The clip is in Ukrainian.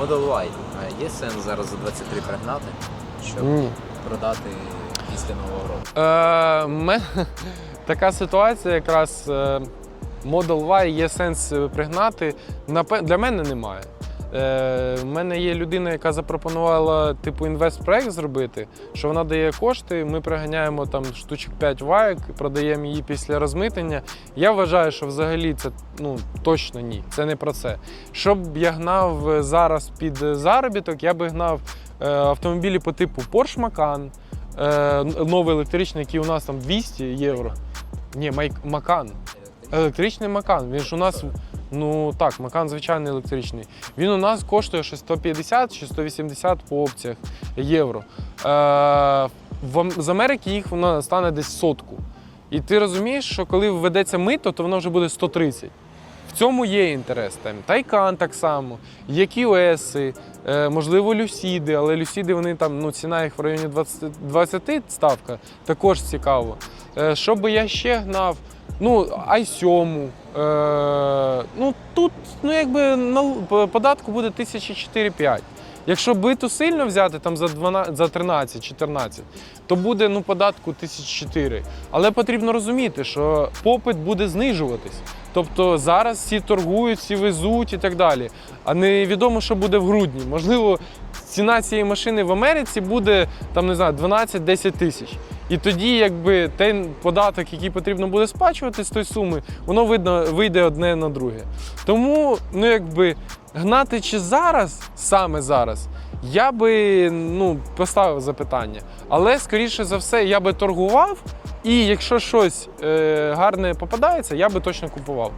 Model Y. А Є сенс зараз за 23 пригнати, щоб Ні. продати після нового року. Е, мен... Така ситуація якраз е, Model Y є сенс е, пригнати. Напе- Для мене немає. Е, У мене є людина, яка запропонувала типу інвестпроект зробити, що вона дає кошти. Ми приганяємо там штучок 5 вайок, продаємо її після розмитнення. Я вважаю, що взагалі це ну точно ні. Це не про це. Щоб я гнав е, зараз під заробіток, я би гнав е, автомобілі по типу Porsche Macan, е, новий електричний, який у нас там 200 євро. Ні, Макан. Електричний Макан. Він ж у нас. Ну так, Макан звичайний електричний. Він у нас коштує щось 150 чи 180 по опціях євро. Е, з Америки їх воно стане десь сотку. І ти розумієш, що коли введеться мито, то воно вже буде 130. В цьому є інтерес. Там Тайкан так само, є QS, е, можливо, люсіди, але люсіди вони там ну, ціна їх в районі 20, 20 ставка, також цікаво. Е, що би я ще гнав? Ну, i7. Е, ну тут ну, якби на податку буде 1004-5. Якщо биту сильно взяти там за 12, за 13-14, то буде ну, податку 1004. Але потрібно розуміти, що попит буде знижуватись. Тобто зараз всі торгують, всі везуть і так далі. А невідомо, що буде в грудні. Можливо, ціна цієї машини в Америці буде там, не знаю, 12-10 тисяч. І тоді, якби той податок, який потрібно буде сплачувати з тої суми, воно видно вийде одне на друге. Тому, ну якби гнати чи зараз, саме зараз, я би ну, поставив запитання. Але скоріше за все, я би торгував, і якщо щось е, гарне попадається, я би точно купував.